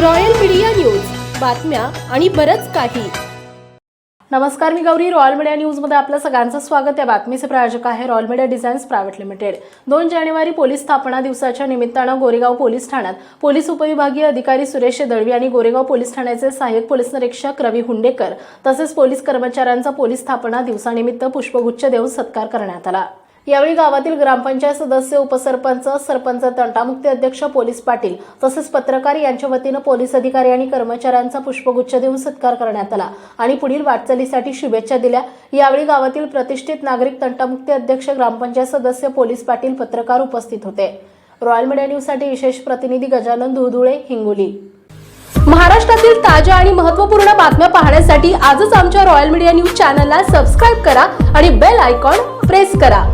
Royal Media news. बातम्या आणि बरच काही. नमस्कार मी गौरी. रॉयल मीडिया न्यूजमध्ये आपलं सगळ्यांचं स्वागत. या बातमीचे प्रायोजक आहे Royal Media Designs private limited. दोन जानेवारी पोलीस स्थापना दिवसाच्या निमित्तानं गोरेगाव पोलीस ठाण्यात पोलीस उपविभागीय अधिकारी सुरेश दळवी आणि गोरेगाव पोलीस ठाण्याचे सहाय्यक पोलीस निरीक्षक रवी हुंडेकर तसेच पोलीस कर्मचाऱ्यांचा पोलीस स्थापना दिवसानिमित्त पुष्पगुच्छ देऊन सत्कार करण्यात आला. यावेळी गावातील ग्रामपंचायत सदस्य उपसरपंच सरपंच तंटामुक्ती अध्यक्ष पोलीस पाटील तसेच पत्रकार यांच्या वतीनं पोलीस अधिकारी आणि कर्मचाऱ्यांचा पुष्पगुच्छ देऊन सत्कार करण्यात आला आणि पुढील वाटचालीसाठी शुभेच्छा दिल्या. यावेळी गावातील प्रतिष्ठित नागरिक तंटामुक्ती अध्यक्ष ग्रामपंचायत सदस्य पोलीस पाटील पत्रकार उपस्थित होते. रॉयल मीडिया न्यूजसाठी विशेष प्रतिनिधी गजानन धुळधुळे हिंगोली. महाराष्ट्रातील ताज्या आणि महत्त्वपूर्ण बातम्या पाहण्यासाठी आजच आमच्या रॉयल मीडिया न्यूज चॅनलला सबस्क्राईब करा आणि बेल आयकॉन प्रेस करा.